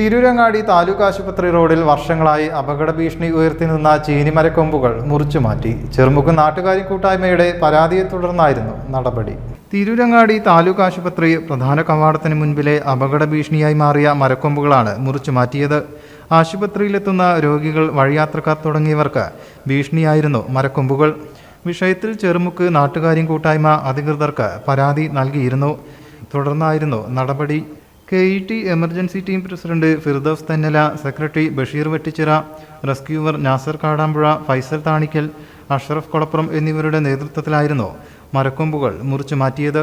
തിരൂരങ്ങാടി താലൂക്ക് ആശുപത്രി റോഡിൽ വർഷങ്ങളായി അപകട ഭീഷണി ഉയർത്തി നിന്ന ചീനിമരക്കൊമ്പുകൾ മുറിച്ചു മാറ്റി. ചെറുമുഖം നാട്ടുകാരി കൂട്ടായ്മയുടെ പരാതിയെ തുടർന്നായിരുന്നു നടപടി. തിരൂരങ്ങാടി താലൂക്ക് ആശുപത്രി പ്രധാന കവാടത്തിന് മുൻപിലെ അപകട ഭീഷണിയായി മാറിയ മരക്കൊമ്പുകളാണ് മുറിച്ചു മാറ്റിയത്. ആശുപത്രിയിലെത്തുന്ന രോഗികൾ വഴിയാത്രക്കാർ തുടങ്ങിയവർക്ക് ഭീഷണിയായിരുന്നു മരക്കൊമ്പുകൾ. വിഷയത്തിൽ ചെറുമുക്ക് നാട്ടുകാര്യം കൂട്ടായ്മ അധികൃതർക്ക് പരാതി നൽകിയിരുന്നു. തുടർന്നായിരുന്നു നടപടി. K E T emergency team president Firdaus Thannala secretary Basheer Vettichira rescuer Nasar Kadampuzha Faisal Thanikkal Ashraf Kolappuram എന്നിവരുടെ നേതൃത്വത്തിലായിരുന്നു മരക്കൊമ്പുകൾ മുറിച്ചു മാറ്റിയത്.